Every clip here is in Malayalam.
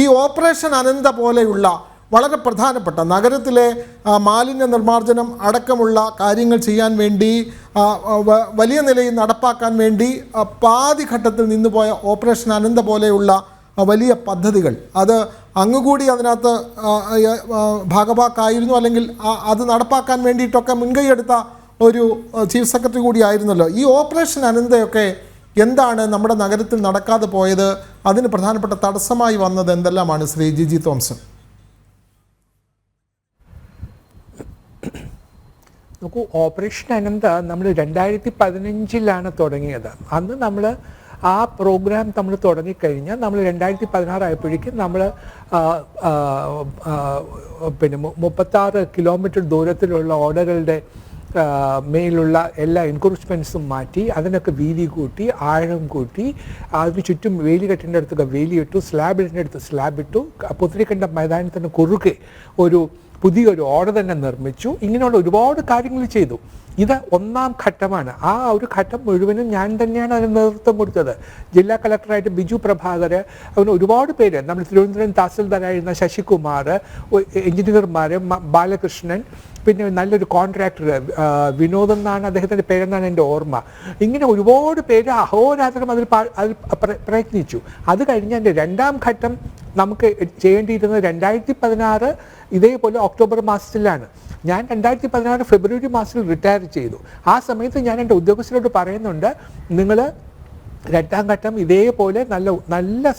ഈ ഓപ്പറേഷൻ അനന്ത പോലെയുള്ള വളരെ പ്രധാനപ്പെട്ട നഗരത്തിലെ മാലിന്യ നിർമ്മാർജനം അടക്കമുള്ള കാര്യങ്ങൾ ചെയ്യാൻ വേണ്ടി വലിയ നിലയിൽ നടപ്പാക്കാൻ വേണ്ടി പാതിഘട്ടത്തിൽ പാതി ഘട്ടത്തിൽ നിന്നുപോയ ഓപ്പറേഷൻ അനന്ത പോലെയുള്ള വലിയ പദ്ധതികൾ. അത് അങ്ങുകൂടി അതിനകത്ത് ഭാഗഭാക്കായിരുന്നു അല്ലെങ്കിൽ അത് നടപ്പാക്കാൻ വേണ്ടിയിട്ടൊക്കെ മുൻകൈയെടുത്ത ഒരു ചീഫ് സെക്രട്ടറി കൂടിയായിരുന്നല്ലോ. ഈ ഓപ്പറേഷൻ അനന്തയൊക്കെ എന്താണ് നമ്മുടെ നഗരത്തിൽ നടക്കാതെ പോയത്? അതിന് പ്രധാനപ്പെട്ട തടസ്സമായി വന്നത് എന്തെല്ലാമാണ് ശ്രീ ജി ജി തോംസൺ? നോക്കൂ ഓപ്പറേഷൻ അനന്ത നമ്മൾ രണ്ടായിരത്തി പതിനഞ്ചിലാണ് തുടങ്ങിയത്. അന്ന് നമ്മൾ ആ പ്രോഗ്രാം നമ്മൾ തുടങ്ങിക്കഴിഞ്ഞാൽ നമ്മൾ രണ്ടായിരത്തി പതിനാറായപ്പോഴേക്കും നമ്മൾ പിന്നെ മുപ്പത്താറ് കിലോമീറ്റർ ദൂരത്തിലുള്ള ഓർഡറുകളുടെ മേലുള്ള എല്ലാ എൻക്രോച്ച്മെന്റ്സും മാറ്റി അതിനൊക്കെ വീതി കൂട്ടി ആഴം കൂട്ടി അതിന് ചുറ്റും വേലി കെട്ടിന്റെ അടുത്തൊക്കെ വേലി ഇട്ടു സ്ലാബ് ഇടേണ്ട അടുത്ത് സ്ലാബ് ഇട്ടു പുത്തിരിക്കണ്ട മൈതാനത്തിന് കുറുകെ ഒരു പുതിയൊരു ഓർഡർ തന്നെ നിർമ്മിച്ചു. ഇങ്ങനെയുള്ള ഒരുപാട് കാര്യങ്ങൾ ചെയ്തു. ഇത് ഒന്നാം ഘട്ടമാണ്. ആ ഒരു ഘട്ടം മുഴുവനും ഞാൻ തന്നെയാണ് അതിന് നേതൃത്വം കൊടുത്തത്. ജില്ലാ കളക്ടറായിട്ട് ബിജു പ്രഭാകർ അങ്ങനെ ഒരുപാട് പേര്. നമ്മൾ തിരുവനന്തപുരം തഹസിൽദാരായിരുന്ന ശശികുമാർ എഞ്ചിനീയർമാർ ബാലകൃഷ്ണൻ പിന്നെ നല്ലൊരു കോൺട്രാക്ടർ വിനോദ് എന്നാണ് അദ്ദേഹത്തിന്റെ പേരെന്നാണ് എന്റെ ഓർമ്മ. ഇങ്ങനെ ഒരുപാട് പേര് അഹോരാത്രം അതിൽ അതിൽ പ്ര- പ്രയത്നിച്ചു. അത് കഴിഞ്ഞ് എന്റെ രണ്ടാം ഘട്ടം നമുക്ക് ചെയ്യേണ്ടിയിരുന്നത് രണ്ടായിരത്തി പതിനാറ് ഇതേപോലെ ഒക്ടോബർ മാസത്തിലാണ്. ഞാൻ രണ്ടായിരത്തി പതിനാറ് ഫെബ്രുവരി മാസത്തിൽ റിട്ടയർ ചെയ്തു. ആ സമയത്ത് ഞാൻ എന്റെ ഉദ്യോഗസ്ഥരോട് പറയുന്നുണ്ട് നിങ്ങൾ രണ്ടാം ഘട്ടം ഇതേപോലെ നല്ല നല്ല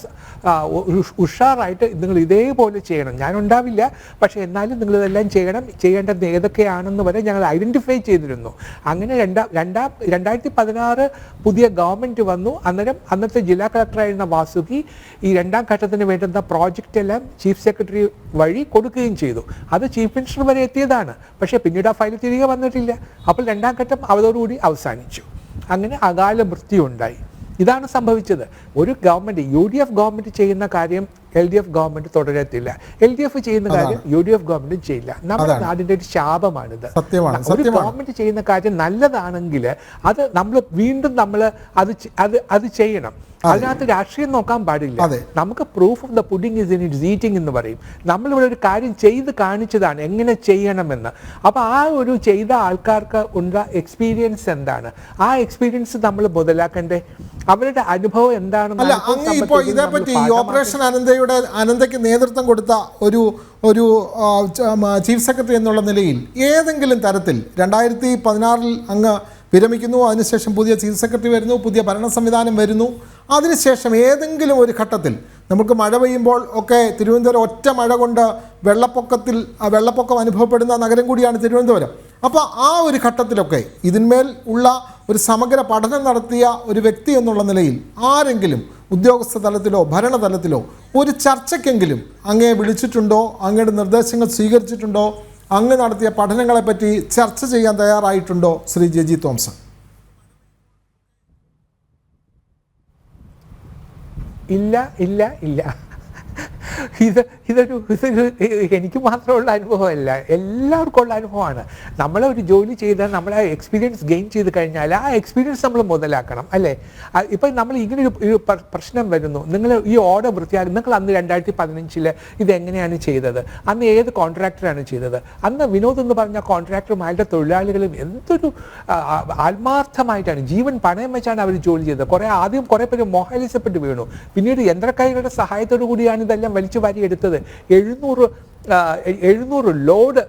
ഉഷാറായിട്ട് നിങ്ങൾ ഇതേപോലെ ചെയ്യണം. ഞാൻ ഉണ്ടാവില്ല പക്ഷേ എന്നാലും നിങ്ങൾ ഇതെല്ലാം ചെയ്യണം. ചെയ്യേണ്ടത് ഏതൊക്കെയാണെന്ന് വരെ ഞങ്ങൾ ഐഡന്റിഫൈ ചെയ്തിരുന്നു. അങ്ങനെ രണ്ടാം രണ്ടാം രണ്ടായിരത്തി പതിനാറ് പുതിയ ഗവൺമെന്റ് വന്നു. അന്നേരം അന്നത്തെ ജില്ലാ കളക്ടറായിരുന്ന വാസുകി ഈ രണ്ടാം ഘട്ടത്തിന് വേണ്ടുന്ന പ്രോജക്റ്റ് എല്ലാം ചീഫ് സെക്രട്ടറി വഴി കൊടുക്കുകയും ചെയ്തു. അത് ചീഫ് മിനിസ്റ്റർ വരെ എത്തിയതാണ്. പക്ഷേ പിന്നീട് ആ ഫയൽ തിരികെ വന്നിട്ടില്ല. അപ്പോൾ രണ്ടാം ഘട്ടം അതോടുകൂടി അവസാനിച്ചു. അങ്ങനെ അകാല മൃത്യു ഉണ്ടായി ഇതാണ് സംഭവിച്ചത്. ഒരു government U D F government ചെയ്യുന്ന കാര്യം എൽ ഡി എഫ് ഗവൺമെന്റ് തുടരത്തില്ല. എൽ ഡി എഫ് ചെയ്യുന്ന കാര്യം യു ഡി എഫ് ഗവൺമെന്റ് ചെയ്യില്ല. നമ്മുടെ നാടിന്റെ ഒരു ശാപമാണിത്. ഒരു. ഗവൺമെന്റ് ചെയ്യുന്ന കാര്യം നല്ലതാണെങ്കിൽ അത് നമ്മൾ വീണ്ടും നമ്മൾ അത് അത് അത് ചെയ്യണം. അതിനകത്ത് രാഷ്ട്രീയം നോക്കാൻ പാടില്ല. നമുക്ക് proof of the pudding is in its eating എന്ന് പറയും. നമ്മളിവിടെ ഒരു കാര്യം ചെയ്ത് കാണിച്ചതാണ് എങ്ങനെ ചെയ്യണമെന്ന്. അപ്പോൾ ആ ഒരു ചെയ്ത ആൾക്കാർക്ക് ഉള്ള എക്സ്പീരിയൻസ് എന്താണ്? ആ എക്സ്പീരിയൻസ് നമ്മൾ മുതലാക്കണ്ടേ അവരുടെ അനുഭവം എന്താണെന്ന് അനന്തയുടെ അനന്തയ്ക്ക് നേതൃത്വം കൊടുത്ത ഒരു ഒരു ചീഫ് സെക്രട്ടറി എന്നുള്ള നിലയിൽ ഏതെങ്കിലും തരത്തിൽ രണ്ടായിരത്തി പതിനാറിൽ അങ്ങ് വിരമിക്കുന്നു അതിനുശേഷം പുതിയ ചീഫ് സെക്രട്ടറി വരുന്നു പുതിയ ഭരണ സംവിധാനം വരുന്നു. അതിനുശേഷം ഏതെങ്കിലും ഒരു ഘട്ടത്തിൽ നമുക്ക് മഴ പെയ്യുമ്പോൾ ഒക്കെ തിരുവനന്തപുരം ഒറ്റ മഴ കൊണ്ട് വെള്ളപ്പൊക്കത്തിൽ വെള്ളപ്പൊക്കം അനുഭവപ്പെടുന്ന നഗരം കൂടിയാണ് തിരുവനന്തപുരം. അപ്പോൾ ആ ഒരു ഘട്ടത്തിലൊക്കെ ഇതിന്മേൽ ഉള്ള ഒരു സമഗ്ര പഠനം നടത്തിയ ഒരു വ്യക്തി എന്നുള്ള നിലയിൽ ആരെങ്കിലും ഉദ്യോഗസ്ഥ തലത്തിലോ ഭരണതലത്തിലോ ഒരു ചർച്ചയ്ക്കെങ്കിലും അങ്ങേ വിളിച്ചിട്ടുണ്ടോ? അങ്ങയുടെ നിർദ്ദേശങ്ങൾ സ്വീകരിച്ചിട്ടുണ്ടോ? അങ്ങ് നടത്തിയ പഠനങ്ങളെപ്പറ്റി ചർച്ച ചെയ്യാൻ തയ്യാറായിട്ടുണ്ടോ? ശ്രീ ജെ ജി തോംസൺ ഇല്ല ഇല്ല ഇല്ല. ഇത് ഇതൊരു ഇതൊരു എനിക്ക് മാത്രമുള്ള അനുഭവമല്ല എല്ലാവർക്കും ഉള്ള അനുഭവമാണ്. നമ്മളെ ഒരു ജോലി ചെയ്താൽ നമ്മളെ എക്സ്പീരിയൻസ് ഗെയിൻ ചെയ്ത് കഴിഞ്ഞാൽ ആ എക്സ്പീരിയൻസ് നമ്മൾ മുതലാക്കണം അല്ലേ? ഇപ്പം നമ്മൾ ഇങ്ങനെ ഒരു പ്രശ്നം വരുന്നു. നിങ്ങൾ ഈ ഓർഡർ വൃത്തിയാക്കി നിങ്ങൾ അന്ന് രണ്ടായിരത്തി പതിനഞ്ചിൽ ഇത് എങ്ങനെയാണ് ചെയ്തത്? അന്ന് ഏത് കോൺട്രാക്ടറാണ് ചെയ്തത്? അന്ന് വിനോദ് എന്ന് പറഞ്ഞ കോൺട്രാക്ടറും അയാളുടെ തൊഴിലാളികളും എന്തൊരു ആത്മാർത്ഥമായിട്ടാണ് ജീവൻ പണയം വെച്ചാണ് അവർ ജോലി ചെയ്തത്. കുറേ ആദ്യം കുറേ പേര് മോഹാലിസപ്പെട്ട് വീണു. പിന്നീട് യന്ത്രക്കാരികളുടെ സഹായത്തോടു കൂടിയാണ് ഇതെല്ലാം വലിച്ചു വാരി എടുത്തത്. എഴുന്നൂറ് എഴുന്നൂറ് ലോഡ്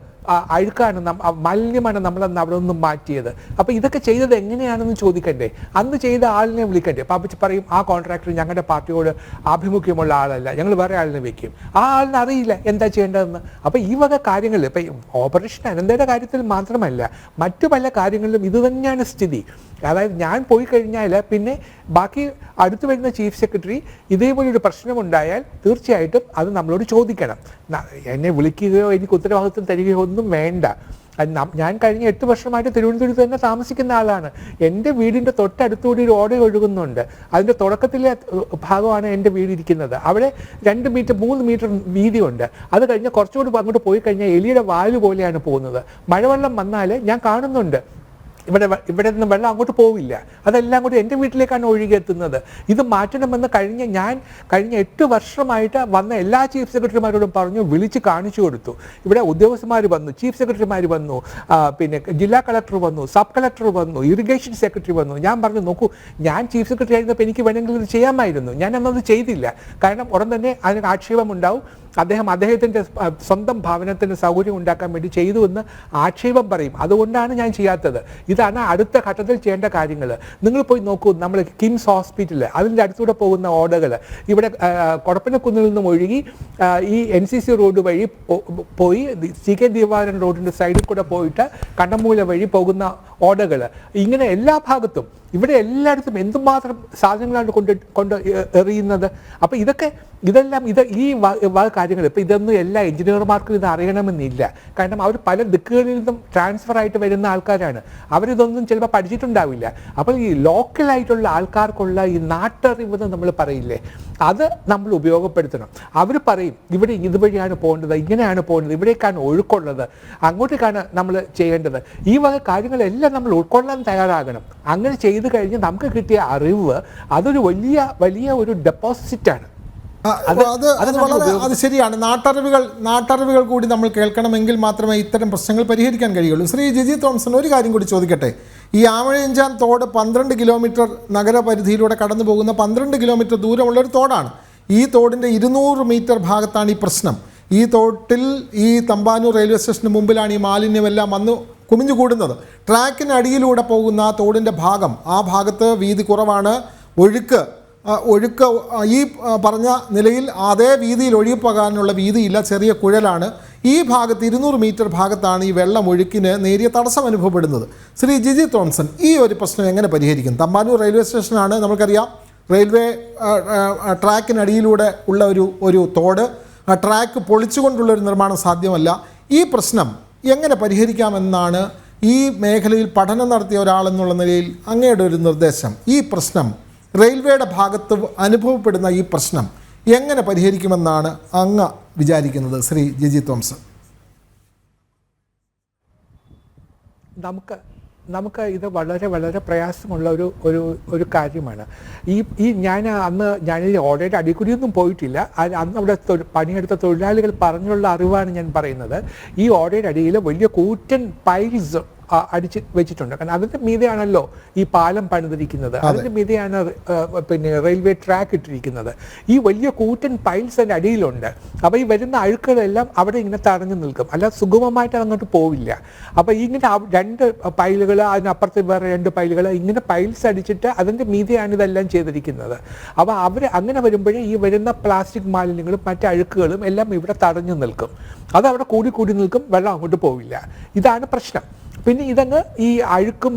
അഴുക്കാണ് മാലിന്യമാണ് നമ്മൾ അന്ന് അവിടെ നിന്ന് മാറ്റിയത്. അപ്പോൾ ഇതൊക്കെ ചെയ്തത് എങ്ങനെയാണെന്ന് ചോദിക്കണ്ടേ? അന്ന് ചെയ്ത ആളിനെ വിളിക്കണ്ടേ? പാപ്പച്ചി പറയും ആ കോൺട്രാക്ടർ ഞങ്ങളുടെ പാർട്ടിയോട് ആഭിമുഖ്യമുള്ള ആളല്ല. ഞങ്ങൾ വേറെ ആളിനെ വെക്കും. ആ ആളിന് അറിയില്ല എന്താ ചെയ്യേണ്ടതെന്ന്. അപ്പോൾ ഈ വക കാര്യങ്ങളിൽ ഇപ്പം ഓപ്പറേഷൻ അനന്തയുടെ കാര്യത്തിൽ മാത്രമല്ല മറ്റു പല കാര്യങ്ങളിലും ഇത് തന്നെയാണ് സ്ഥിതി. അതായത് ഞാൻ പോയി കഴിഞ്ഞാൽ പിന്നെ ബാക്കി അടുത്തു വരുന്ന ചീഫ് സെക്രട്ടറി ഇതേപോലെ ഒരു പ്രശ്നമുണ്ടായാൽ തീർച്ചയായിട്ടും അത് നമ്മളോട് ചോദിക്കണം. എന്നെ വിളിക്കുകയോ എനിക്ക് ഉത്തരവാദിത്വം തരികയോ ഒന്നും വേണ്ട. ഞാൻ കഴിഞ്ഞ എട്ട് വർഷമായിട്ട് തിരുവനന്തപുരത്ത് തന്നെ താമസിക്കുന്ന ആളാണ്. എന്റെ വീടിന്റെ തൊട്ടടുത്തുകൂടി ഒരു ഓട ഒഴുകുന്നുണ്ട്. അതിന്റെ തുടക്കത്തിലെ ഭാഗമാണ് എന്റെ വീടിരിക്കുന്നത്. അവിടെ രണ്ട് മീറ്റർ മൂന്ന് മീറ്റർ വീതിയുണ്ട്. അത് കഴിഞ്ഞ് കുറച്ചുകൂടി അങ്ങോട്ട് പോയി കഴിഞ്ഞാൽ എലിയുടെ വാൽ പോലെയാണ് പോകുന്നത്. മഴവെള്ളം വന്നാൽ ഞാൻ കാണുന്നുണ്ട്. ഇവിടെ ഇവിടെ നിന്ന് വെള്ളം അങ്ങോട്ട് പോവില്ല. അതെല്ലാം കൂടി എന്റെ വീട്ടിലേക്കാണ് ഒഴുകിയെത്തുന്നത്. ഇത് മാറ്റണമെന്ന് കഴിഞ്ഞ ഞാൻ കഴിഞ്ഞ എട്ട് വർഷമായിട്ട് വന്ന എല്ലാ ചീഫ് സെക്രട്ടറിമാരോടും പറഞ്ഞു വിളിച്ച് കാണിച്ചു കൊടുത്തു. ഇവിടെ ഉദ്യോഗസ്ഥന്മാർ വന്നു ചീഫ് സെക്രട്ടറിമാർ വന്നു പിന്നെ ജില്ലാ കളക്ടർ വന്നു സബ് കളക്ടർ വന്നു ഇറിഗേഷൻ സെക്രട്ടറി വന്നു. ഞാൻ പറഞ്ഞു നോക്കൂ ഞാൻ ചീഫ് സെക്രട്ടറി ആയിരുന്നപ്പോൾ എനിക്ക് വേണമെങ്കിൽ ഇത് ചെയ്യാമായിരുന്നു. ഞാൻ അന്നത് ചെയ്തില്ല. കാരണം ഉടൻ തന്നെ അതിന് ആക്ഷേപമുണ്ടാവും. അദ്ദേഹം അദ്ദേഹത്തിന്റെ സ്വന്തം ഭവനത്തിന് സൗകര്യം ഉണ്ടാക്കാൻ വേണ്ടി ചെയ്തു എന്ന് ആക്ഷേപം പറയും. അതുകൊണ്ടാണ് ഞാൻ ചെയ്യാത്തത്. ഇതാണ് അടുത്ത ഘട്ടത്തിൽ ചെയ്യേണ്ട കാര്യങ്ങൾ നിങ്ങൾ പോയി നോക്കൂ നമ്മൾ കിംസ് ഹോസ്പിറ്റൽ അതിന്റെ അടുത്തൂടെ പോകുന്ന ഓടകൾ ഇവിടെ കുടപ്പനക്കുന്നിൽ നിന്നും ഒഴുകി ഈ എൻ സി സി റോഡ് വഴി പോയി സി കെ ദീപാരൻ റോഡിന്റെ സൈഡിൽ കൂടെ പോയിട്ട് കണ്ണമൂല വഴി പോകുന്ന ഓടകൾ ഇങ്ങനെ എല്ലാ ഭാഗത്തും. ഇവിടെ എല്ലായിടത്തും എന്തുമാത്രം സാധനങ്ങളാണ് കൊണ്ട് കൊണ്ട് എറിയുന്നത്? അപ്പോൾ ഇതൊക്കെ ഇതെല്ലാം ഇത് ഈ കാര്യങ്ങൾ ഇപ്പോൾ ഇതൊന്നും എല്ലാ എഞ്ചിനീയർമാർക്കും ഇത് അറിയണമെന്നില്ല. കാരണം അവർ പല ദിക്കുകളിൽ നിന്നും ട്രാൻസ്ഫർ ആയിട്ട് വരുന്ന ആൾക്കാരാണ്. അവരിതൊന്നും ചിലപ്പോൾ പഠിച്ചിട്ടുണ്ടാവില്ല. അപ്പോൾ ഈ ലോക്കലായിട്ടുള്ള ആൾക്കാർക്കുള്ള ഈ നാട്ടറിവെന്ന് നമ്മൾ പറയില്ലേ? അത് നമ്മൾ ഉപയോഗപ്പെടുത്തണം. അവർ പറയും ഇവിടെ ഇതുവഴിയാണ് പോകേണ്ടത് ഇങ്ങനെയാണ് പോകേണ്ടത് ഇവിടേക്കാണ് ഒഴുക്കുള്ളത് അങ്ങോട്ടേക്കാണ് നമ്മൾ ചെയ്യേണ്ടത്. ഈ വക കാര്യങ്ങളെല്ലാം നമ്മൾ ഉൾക്കൊള്ളാൻ തയ്യാറാകണം. അങ്ങനെ ചെയ്തു കഴിഞ്ഞ് നമുക്ക് കിട്ടിയ അറിവ് അതൊരു വലിയ വലിയ ഒരു ഡെപ്പോസിറ്റാണ് ആണ്. അത് അത് വളരെ അത് ശരിയാണ്. നാട്ടറിവുകൾ നാട്ടറിവുകൾ കൂടി നമ്മൾ കേൾക്കണമെങ്കിൽ മാത്രമേ ഇത്തരം പ്രശ്നങ്ങൾ പരിഹരിക്കാൻ കഴിയുള്ളൂ. ശ്രീ ജിജി തോംസൺ ഒരു കാര്യം കൂടി ചോദിക്കട്ടെ? ഈ ആമഴഞ്ചാൻ തോട് പന്ത്രണ്ട് കിലോമീറ്റർ നഗരപരിധിയിലൂടെ കടന്നു പോകുന്ന പന്ത്രണ്ട് കിലോമീറ്റർ ദൂരമുള്ള ഒരു തോടാണ്. ഈ തോടിന്റെ ഇരുന്നൂറ് മീറ്റർ ഭാഗത്താണ് ഈ പ്രശ്നം. ഈ തോട്ടിൽ ഈ തമ്പാനൂർ റെയിൽവേ സ്റ്റേഷന് മുമ്പിലാണ് ഈ മാലിന്യമെല്ലാം വന്ന് കുമിഞ്ഞുകൂടുന്നത്. ട്രാക്കിന് അടിയിലൂടെ പോകുന്ന തോടിന്റെ ഭാഗം ആ ഭാഗത്ത് വീതി കുറവാണ്. ഒഴുക്ക് ഒഴുക്ക് ഈ പറഞ്ഞ നിലയിൽ അതേ വീതിയിൽ ഒഴുകിപ്പോകാനുള്ള വീതിയില്ല ചെറിയ കുഴലാണ്. ഈ ഭാഗത്ത് ഇരുന്നൂറ് മീറ്റർ ഭാഗത്താണ് ഈ വെള്ളം ഒഴുക്കിന് നേരിയ തടസ്സം അനുഭവപ്പെടുന്നത്. ശ്രീ ജിജി തോംസൺ ഈ ഒരു പ്രശ്നം എങ്ങനെ പരിഹരിക്കും? തമ്പാനൂർ റെയിൽവേ സ്റ്റേഷനാണ് നമുക്കറിയാം റെയിൽവേ ട്രാക്കിനടിയിലൂടെ ഉള്ള ഒരു ഒരു തോട്. ട്രാക്ക് പൊളിച്ചുകൊണ്ടുള്ള ഒരു നിർമ്മാണം സാധ്യമല്ല. ഈ പ്രശ്നം എങ്ങനെ പരിഹരിക്കാമെന്നാണ് ഈ മേഖലയിൽ പഠനം നടത്തിയ ഒരാളെന്നുള്ള നിലയിൽ അങ്ങയുടെ ഒരു നിർദ്ദേശം. ഈ പ്രശ്നം റെയിൽവേയുടെ ഭാഗത്ത് അനുഭവപ്പെടുന്ന ഈ പ്രശ്നം എങ്ങനെ പരിഹരിക്കുമെന്നാണ് അങ്ങ് വിചാരിക്കുന്നത് ശ്രീ ജിജി തോംസ് നമുക്ക് നമുക്ക് ഇത് വളരെ വളരെ പ്രയാസമുള്ള ഒരു ഒരു ഒരു കാര്യമാണ്. ഈ ഈ ഞാൻ അന്ന് ഞാൻ ഓൾറെഡി അടിക്കുടിയൊന്നും പോയിട്ടില്ല. അന്ന് അവിടെ പണിയെടുത്ത തൊഴിലാളികൾ പറഞ്ഞുള്ള അറിവാണ് ഞാൻ പറയുന്നത്. ഈ ഓടയുടെ അടിയിൽ വലിയ കൂറ്റൻ പൈൽസ് അടിച്ച് വെച്ചിട്ടുണ്ട്. കാരണം അതിന്റെ മീതെയാണല്ലോ ഈ പാലം പണിതിരിക്കുന്നത്. അതിന്റെ മീതെയാണ് പിന്നെ റെയിൽവേ ട്രാക്ക് ഇട്ടിരിക്കുന്നത്. ഈ വലിയ കൂറ്റൻ പൈൽസ് അതിന്റെ അടിയിലുണ്ട്. അപ്പോൾ ഈ വരുന്ന അഴുക്കുകളെല്ലാം അവിടെ ഇങ്ങനെ തടഞ്ഞു നിൽക്കും. അല്ല സുഗമമായിട്ട് അങ്ങോട്ട് പോവില്ല. അപ്പോൾ ഇങ്ങനെ രണ്ട് പൈലുകൾ അതിനപ്പുറത്ത് വേറെ രണ്ട് പൈലുകൾ ഇങ്ങനെ പൈൽസ് അടിച്ചിട്ട് അതിന്റെ മീതെയാണ് ഇതെല്ലാം ചെയ്തിരിക്കുന്നത്. അപ്പോൾ അവർ അങ്ങനെ വരുമ്പോഴേ ഈ വരുന്ന പ്ലാസ്റ്റിക് മാലിന്യങ്ങളും മറ്റ് അഴുക്കുകളും എല്ലാം ഇവിടെ തടഞ്ഞു നിൽക്കും. അത് അവിടെ കൂടി കൂടി നിൽക്കും വെള്ളം അങ്ങോട്ട് പോവില്ല. ഇതാണ് പ്രശ്നം. പിന്നെ ഇതങ്ങ് ഈ അഴുക്കും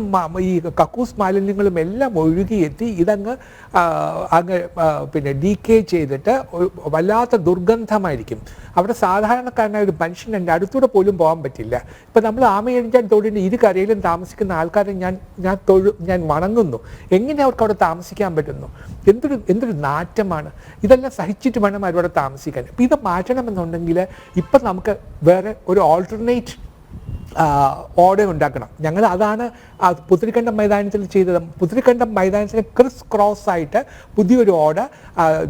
ഈ കക്കൂസ് മാലിന്യങ്ങളും എല്ലാം ഒഴുകിയെത്തി ഇതങ്ങ് അങ്ങ് പിന്നെ ഡീക്കേ ചെയ്തിട്ട് വല്ലാത്ത ദുർഗന്ധമായിരിക്കും. അവിടെ സാധാരണക്കാരനായ ഒരു മനുഷ്യൻ എന്റെ അടുത്തൂടെ പോലും പോകാൻ പറ്റില്ല. ഇപ്പം നമ്മൾ ആമയഴിഞ്ഞാൽ തോടിന്റെ ഇരു കരയിലും താമസിക്കുന്ന ആൾക്കാരെ ഞാൻ ഞാൻ തൊഴു ഞാൻ വണങ്ങുന്നു. എങ്ങനെ അവർക്ക് അവിടെ താമസിക്കാൻ പറ്റുന്നു? എന്തൊരു എന്തൊരു നാറ്റമാണ്. ഇതെല്ലാം സഹിച്ചിട്ട് വേണം അവരവിടെ താമസിക്കാൻ. ഇപ്പം ഇത് മാറ്റണമെന്നുണ്ടെങ്കിൽ ഇപ്പം നമുക്ക് വേറെ ഒരു ഓൾട്ടർനേറ്റ് ഓട ഉണ്ടാക്കണം. ഞങ്ങൾ അതാണ് പുത്തിരിക്കണ്ടം മൈതാനത്തിൽ ചെയ്തത്. പുത്തിരിക്കണ്ടം മൈതാനത്തിന് ക്രിസ് ക്രോസ് ആയിട്ട് പുതിയൊരു ഓർഡർ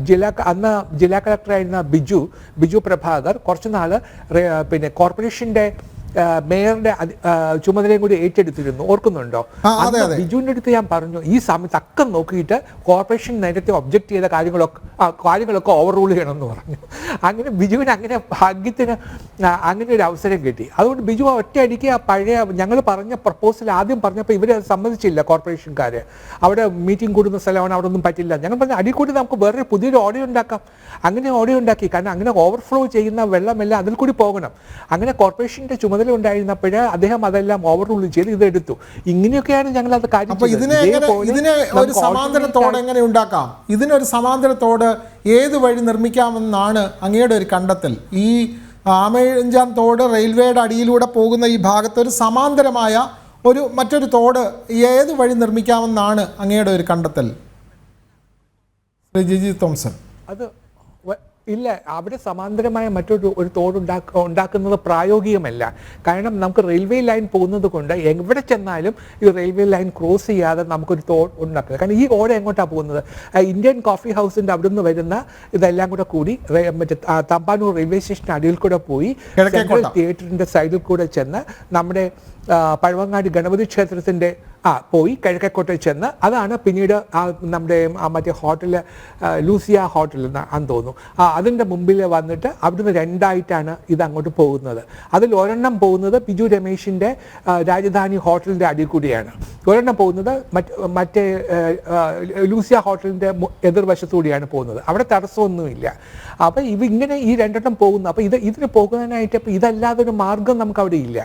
ജില്ലാ അന്ന് ജില്ലാ കളക്ടറായിരുന്ന ബിജു ബിജു പ്രഭാകർ കുറച്ചുനാൾ പിന്നെ കോർപ്പറേഷന്റെ മേയറുടെ അധി- ചുമതലയും കൂടി ഏറ്റെടുത്തിരുന്നു. ഓർക്കുന്നുണ്ടോ? ബിജുവിന്റെ അടുത്ത് ഞാൻ പറഞ്ഞു ഈ സമയത്ത് അക്കം നോക്കിയിട്ട് കോർപ്പറേഷൻ നേരത്തെ ഒബ്ജക്ട് ചെയ്ത കാര്യങ്ങളൊക്കെ കാര്യങ്ങളൊക്കെ ഓവർ റൂൾ ചെയ്യണമെന്ന് പറഞ്ഞു. അങ്ങനെ ബിജുവിന് അങ്ങനെ ഭാഗ്യത്തിന് അങ്ങനെ ഒരു അവസരം കിട്ടി. അതുകൊണ്ട് ബിജു ഒറ്റയടിക്ക് ആ പഴയ ഞങ്ങൾ പറഞ്ഞ പ്രപ്പോസൽ ആദ്യം പറഞ്ഞപ്പോൾ ഇവരെ സമ്മതിച്ചില്ല കോർപ്പറേഷൻകാർ അവിടെ മീറ്റിംഗ് കൂടുന്ന സ്ഥലമാണ് അവിടെ ഒന്നും പറ്റില്ല. ഞങ്ങൾ പറഞ്ഞ അടി കൂടി നമുക്ക് വേറൊരു പുതിയൊരു ഓഡിയോ ഉണ്ടാക്കാം. അങ്ങനെ ഓഡിയോ ഉണ്ടാക്കി. കാരണം അങ്ങനെ ഓവർഫ്ലോ ചെയ്യുന്ന വെള്ളമെല്ലാം അതിൽ കൂടി പോകണം. അങ്ങനെ കോർപ്പറേഷന്റെ ചുമതല ഉണ്ടായിരുന്നപ്പോൾ അദ്ദേഹം അതെല്ലാം ഓവർ റൂൾ ചെയ്ത് ഇതെടുത്തു ഇങ്ങനെയൊക്കെയാണ് ഞങ്ങൾ അത് കാര്യം ഇതിനെ ഒരു എങ്ങനെ ഉണ്ടാക്കാം? ഇതിനൊരു സമാന്തരത്തോട് ഏത് വഴി നിർമ്മിക്കാമെന്നാണ് അങ്ങയുടെ ഒരു കണ്ടെത്തൽ. ഈ ആമയഞ്ചാം തോട് റെയിൽവേയുടെ അടിയിലൂടെ പോകുന്ന ഈ ഭാഗത്ത് ഒരു സമാന്തരമായ ഒരു മറ്റൊരു തോട് ഏത് വഴി നിർമ്മിക്കാമെന്നാണ് അങ്ങയുടെ ഒരു കണ്ടെത്തൽ. ശ്രീ ജിജി തോംസൺ അത് ഇല്ല അവിടെ സമാന്തരമായ മറ്റൊരു ഒരു തോട് ഉണ്ടാക്ക ഉണ്ടാക്കുന്നത് പ്രായോഗികമല്ല. കാരണം നമുക്ക് റെയിൽവേ ലൈൻ പോകുന്നത് കൊണ്ട് എവിടെ ചെന്നാലും ഈ റെയിൽവേ ലൈൻ ക്രോസ് ചെയ്യാതെ നമുക്കൊരു തോട് ഉണ്ടാക്കുക. കാരണം ഈ ഓട എങ്ങോട്ടാണ് പോകുന്നത്? ഇന്ത്യൻ കോഫി ഹൗസിന്റെ അവിടെ നിന്ന് വരുന്ന ഇതെല്ലാം കൂടെ കൂടി മറ്റേ തമ്പാനൂർ റെയിൽവേ സ്റ്റേഷൻ അടിയിൽ കൂടെ പോയി തിയേറ്ററിന്റെ സെൻട്രൽ തിയേറ്ററിന്റെ സൈഡിൽ കൂടെ ചെന്ന് നമ്മുടെ പഴവങ്ങാടി ഗണപതി ക്ഷേത്രത്തിന്റെ ആ പോയി കിഴക്കേക്കോട്ടയിൽ ചെന്ന് അതാണ് പിന്നീട് ആ നമ്മുടെ ആ മറ്റേ ഹോട്ടൽ ലൂസിയ ഹോട്ടൽ എന്ന് തോന്നുന്നു. ആ അതിന്റെ മുമ്പിൽ വന്നിട്ട് അവിടുന്ന് രണ്ടായിട്ടാണ് ഇത് അങ്ങോട്ട് പോകുന്നത്. അതിൽ ഒരെണ്ണം പോകുന്നത് ബിജു രമേശിന്റെ രാജധാനി ഹോട്ടലിന്റെ അടിയിൽ കൂടിയാണ്. ഒരെണ്ണം പോകുന്നത് മറ്റ് ലൂസിയ ഹോട്ടലിന്റെ എതിർവശത്തുകൂടിയാണ് പോകുന്നത്. അവിടെ തടസ്സമൊന്നുമില്ല. അപ്പോൾ ഇവ ഇങ്ങനെ ഈ രണ്ടെണ്ണം പോകുന്നു. അപ്പോൾ ഇത് ഇതിന് പോകുന്നതിനായിട്ട് ഇപ്പോൾ ഇതല്ലാതെ ഒരു മാർഗം നമുക്ക് അവിടെ ഇല്ല.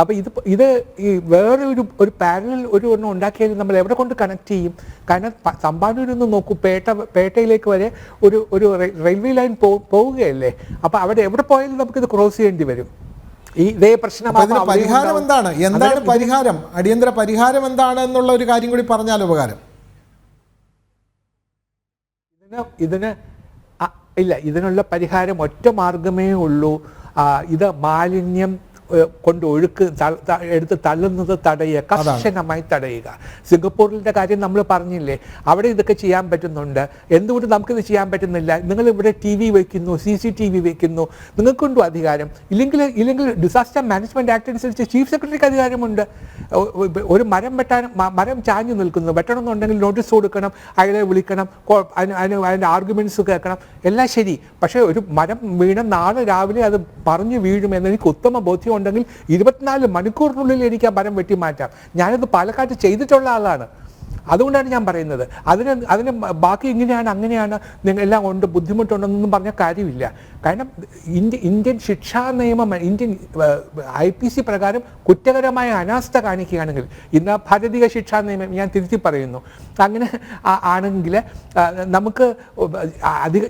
അപ്പോൾ ഇത് ഇത് ഈ വേറെ ഒരു ഒരു പാരലൽ ഒരു ഒരെണ്ണം ഉണ്ടാക്കിയാൽ നമ്മൾ എവിടെ കൊണ്ട് കണക്ട് ചെയ്യും? കാരണം തമ്പാനൂരിൽ നിന്ന് നോക്കൂ പേട്ട പേട്ടയിലേക്ക് വരെ ഒരു ഒരു റെയിൽവേ ലൈൻ പോവുകയല്ലേ? അപ്പോൾ അവിടെ എവിടെ പോയാലും ഇത് ക്രോസ് ചെയ്യേണ്ടി വരും. ഈ ഇതേ പ്രശ്നം പരിഹാരം എന്താണ്? എന്താണ് പരിഹാരം? അടിയന്തര പരിഹാരം എന്താണ് എന്നുള്ള ഒരു കാര്യം കൂടി പറഞ്ഞാൽ ഉപകാരം. ഇതിന് ഇതിന് ഇല്ല ഇതിനുള്ള പരിഹാരം ഒറ്റ മാർഗമേ ഉള്ളൂ. ഇത് മാലിന്യം കൊണ്ട് ഒഴുക്ക് എടുത്ത് തള്ളുന്നത് തടയുക കർശനമായി തടയുക. സിംഗപ്പൂരിന്റെ കാര്യം നമ്മൾ പറഞ്ഞില്ലേ അവിടെ ഇതൊക്കെ ചെയ്യാൻ പറ്റുന്നുണ്ട്. എന്തുകൊണ്ട് നമുക്കിത് ചെയ്യാൻ പറ്റുന്നില്ല? നിങ്ങൾ ഇവിടെ ടി വി വയ്ക്കുന്നു സി സി ടി വി വയ്ക്കുന്നു നിങ്ങൾക്കുണ്ടോ അധികാരം? ഇല്ലെങ്കിൽ ഇല്ലെങ്കിൽ ഡിസാസ്റ്റർ മാനേജ്മെന്റ് ആക്ട് അനുസരിച്ച് ചീഫ് സെക്രട്ടറിക്ക് അധികാരമുണ്ട്. ഒരു മരം വെട്ടാൻ മരം ചാഞ്ഞു നിൽക്കുന്നു. വെട്ടണമെന്നുണ്ടെങ്കിൽ നോട്ടീസ് കൊടുക്കണം അയാളെ വിളിക്കണം അതിന് അതിന് അതിന്റെ ആർഗ്യുമെന്റ്സ് കേൾക്കണം. എല്ലാം ശരി. പക്ഷേ ഒരു മരം വീണ നാളെ രാവിലെ അത് പറഞ്ഞു വീഴുമെന്ന് എനിക്ക് ഉത്തമ ബോധ്യം ഉണ്ടെങ്കിൽ ഇരുപത്തിനാല് മണിക്കൂറിനുള്ളിൽ എനിക്ക് ആ മരം വെട്ടി മാറ്റാം ഞാനത് പാലക്കാട്ട് ചെയ്തിട്ടുള്ള ആളാണ്. അതുകൊണ്ടാണ് ഞാൻ പറയുന്നത്. അതിന് അതിന് ബാക്കി ഇങ്ങനെയാണ് അങ്ങനെയാണ് നിങ്ങൾ എല്ലാം ഉണ്ട് ബുദ്ധിമുട്ടുണ്ടെന്നൊന്നും പറഞ്ഞ കാര്യമില്ല. കാരണം ഇന്ത്യ ഇന്ത്യൻ ശിക്ഷാ നിയമം ഇന്ത്യൻ ഐ പി സി പ്രകാരം കുറ്റകരമായ അനാസ്ഥ കാണിക്കുകയാണെങ്കിൽ ഇന്ന് ഭാരതീയ ശിക്ഷാ നിയമം ഞാൻ തിരുത്തി പറയുന്നു. അങ്ങനെ ആണെങ്കിൽ നമുക്ക് അധിക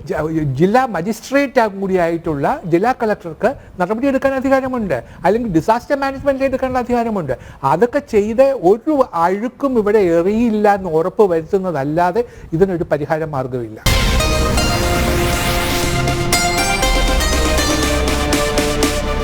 ജില്ലാ മജിസ്ട്രേറ്റ് കൂടിയായിട്ടുള്ള ജില്ലാ കളക്ടർക്ക് നടപടിയെടുക്കാൻ അധികാരമുണ്ട്. അല്ലെങ്കിൽ ഡിസാസ്റ്റർ മാനേജ്മെന്റ് എടുക്കാനുള്ള അധികാരമുണ്ട്. അതൊക്കെ ചെയ്ത് ഒരു അഴുക്കും ഇവിടെ എറിയില്ല എന്ന് ഉറപ്പ് വരുത്തുന്നതല്ലാതെ ഇതിനൊരു പരിഹാര മാർഗമില്ല